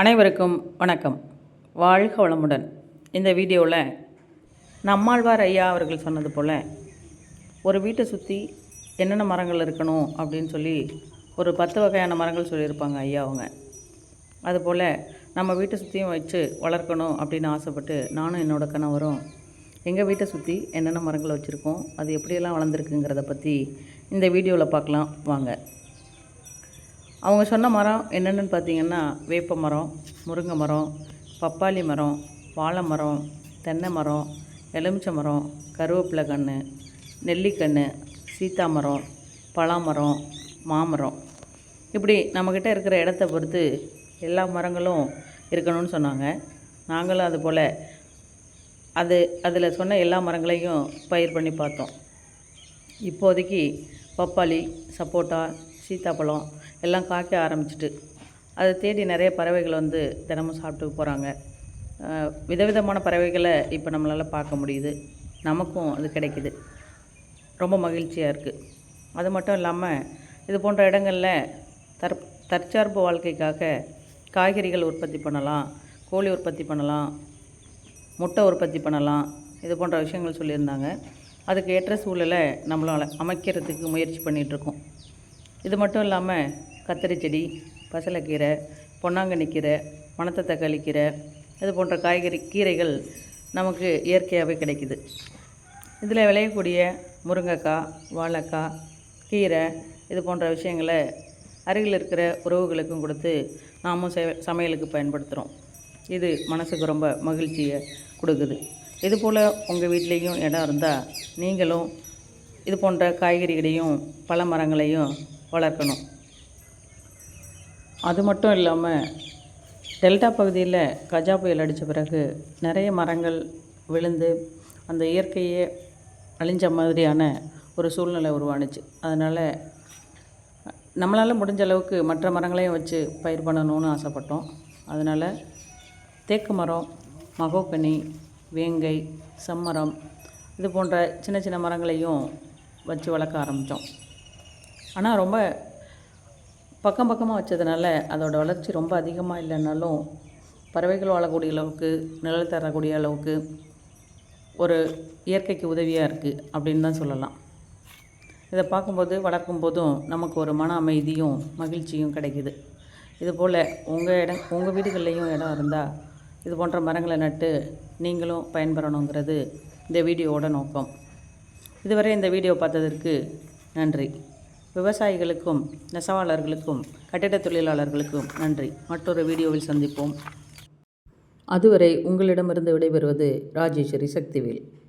அனைவருக்கும் வணக்கம். வாழ்க வளமுடன். இந்த வீடியோவில் நம்மாழ்வார் ஐயா அவர்கள் சொன்னது போல் ஒரு வீட்டை சுற்றி என்னென்ன மரங்கள் இருக்கணும் அப்படின்னு சொல்லி ஒரு பத்து வகையான மரங்கள் சொல்லியிருப்பாங்க ஐயா அவங்க. அதுபோல் நம்ம வீட்டை சுற்றியும் வச்சு வளர்க்கணும் அப்படின்னு ஆசைப்பட்டு நானும் என்னோடய கணவரும் எங்கள் வீட்டை சுற்றி என்னென்ன மரங்கள் வச்சுருக்கோம் அது எப்படியெல்லாம் வளர்ந்துருக்குங்கிறத பற்றி இந்த வீடியோவில் பார்க்கலாம். வாங்க. அவங்க சொன்ன மரம் என்னென்னு பார்த்தீங்கன்னா வேப்ப மரம் முருங்கை மரம் பப்பாளி மரம் வாழை மரம் தென்னை மரம் எலுமிச்சை மரம் கருவேப்பிலை கன்று நெல்லிக்கன்று சீத்தா மரம் பலாமரம் மாமரம். இப்படி நம்மக்கிட்ட இருக்கிற இடத்த பொறுத்து எல்லா மரங்களும் இருக்கணும்னு சொன்னாங்க. நாங்களும் அது போல் அது அதில் சொன்ன எல்லா மரங்களையும் பயிர் பண்ணி பார்த்தோம். இப்போதைக்கு பப்பாளி சப்போட்டா சீத்தாப்பழம் எல்லாம் காய்க்க ஆரம்பிச்சிட்டு அதை தேடி நிறைய பறவைகள் வந்து தினமும் சாப்பிட்டு போகிறாங்க விதவிதமான பறவைகளை இப்போ நம்மளால் பார்க்க முடியுது. நமக்கும் அது கிடைக்குது. ரொம்ப மகிழ்ச்சியாக இருக்குது அது மட்டும் இல்லாமல் இது போன்ற இடங்களில் தற் தற்சார்பு வாழ்க்கைக்காக காய்கறிகள் உற்பத்தி பண்ணலாம் கோழி உற்பத்தி பண்ணலாம் முட்டை உற்பத்தி பண்ணலாம் இது போன்ற விஷயங்கள் சொல்லியிருந்தாங்க. அதுக்கு ஏற்ற சூழலை நம்மளால் அமைக்கிறதுக்கு முயற்சி பண்ணிகிட்ருக்கோம் இது மட்டும் இல்லாமல் கத்திரி செடி பசலைக்கீரை பொன்னாங்கண்ணி கீரை மணத்த தக்காளி கீரை இது போன்ற காய்கறி கீரைகள் நமக்கு இயற்கையாகவே கிடைக்குது. இதில் விளையக்கூடிய முருங்கைக்காய் வாழைக்காய் கீரை இது போன்ற விஷயங்களை அருகில் இருக்கிற உறவுகளுக்கும் கொடுத்து நாமும் செ சமையலுக்கு பயன்படுத்துகிறோம் இது மனசுக்கு ரொம்ப மகிழ்ச்சியை கொடுக்குது. இது போல் உங்கள் வீட்லேயும் இடம் இருந்தால் நீங்களும் இது போன்ற காய்கறிகளையும் பழ மரங்களையும் வளர்க்கணும். அது மட்டும் இல்லாமல் டெல்டா பகுதியில் கஜா புயல் அடித்த பிறகு நிறைய மரங்கள் விழுந்து அந்த இயற்கையே அழிஞ்ச மாதிரியான ஒரு சூழ்நிலை உருவானுச்சு. அதனால் நம்மளால் முடிஞ்ச அளவுக்கு மற்ற மரங்களையும் வச்சு பயிர் பண்ணணும்னு ஆசைப்பட்டோம். அதனால் தேக்கு மரம் மகோக்கனி வேங்கை செம்மரம் இது போன்ற சின்ன சின்ன மரங்களையும் வச்சு வளர்க்க ஆரம்பித்தோம் ஆனால் ரொம்ப பக்கம் பக்கமாக வச்சதுனால அதோட வளர்ச்சி ரொம்ப அதிகமாக இல்லைன்னாலும் பறவைகள் வாழக்கூடிய அளவுக்கு நிழல் தரக்கூடிய அளவுக்கு ஒரு இயற்கைக்கு உதவியாக இருக்குது அப்படின்னு தான் சொல்லலாம். இதை பார்க்கும்போது வளர்க்கும் போதும் நமக்கு ஒரு மன அமைதியும் மகிழ்ச்சியும் கிடைக்குது. இதுபோல் உங்கள் இடம் உங்கள் வீடுகள்லேயும் இடம் இருந்தால் இது போன்ற மரங்களை நட்டு நீங்களும் பயன்பெறணுங்கிறது இந்த வீடியோவோட நோக்கம். இதுவரை இந்த வீடியோ பார்த்ததற்கு நன்றி. விவசாயிகளுக்கும் நெசவாளர்களுக்கும் கட்டிடத் தொழிலாளர்களுக்கும் நன்றி. மற்றொரு வீடியோவில் சந்திப்போம். அதுவரை உங்களிடமிருந்து விடைபெறுவது ராஜேஸ்வரி சக்திவேல்.